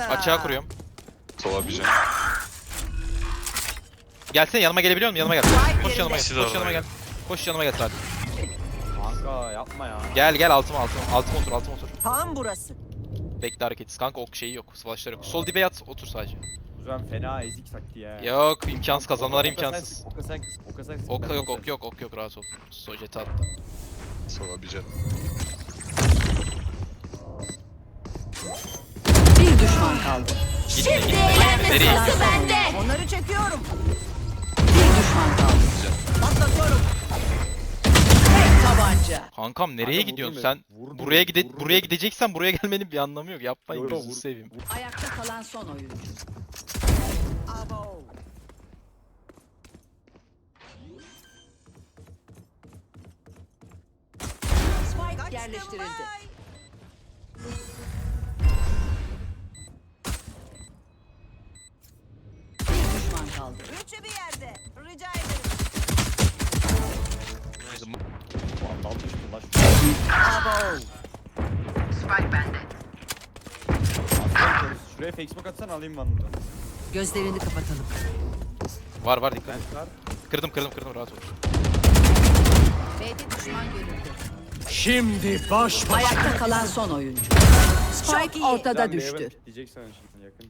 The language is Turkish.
Açığa kuruyorum. Sola bir can. Gelsene yanıma gelebiliyor musun? Yanıma gel. Koş yanıma gel. Koş yanıma gel. Koş yanıma gel sadece. Kanka yapma ya. Gel gel altıma altıma. Altıma otur altıma otur. Tam burası. Bekle hareketsiz. Kanka ok şeyi yok. Flashları yok. Sol dibe yat otur sadece. Uzan fena ezik taktiği ya. Yok imkansız kazanmalar Oka sen imkansız. Oka sen kız. Oka sen kız. Ok ben yok ok yok ok yok rahat ol. So jet'e attı. Sola bir can. Bir düşman kaldı. Nereye? Kalan son oyuncu. Onları çekiyorum. Bir düşman kaldı. Patlatıyorum. Tek tabanca. Kankam nereye Kanka gidiyorsun sen? vurdum Buraya gide vurdum buraya gideceksen buraya gelmenin bir anlamı yok. Yapmayın Yo, yo, gözünü vur- seveyim. Ayakta kalan son oyuncu. Abo. Spike yerleştirildi. Kaldı. Üçü bir yerde. Rica ederim. Vandal düştü lan. Abo. Aslan körüsü. Şuraya fake smoke atsan alayım Vandal'ı. Gözlerini kapatalım. Var var dikkat. Ben çıkar. Kırdım kırdım kırdım rahat ol. B'de düşman görüldü. Şimdi baş başa. Ayakta kalan son oyuncu. Spike ortada düştü. Diyeceksin şimdi yakın.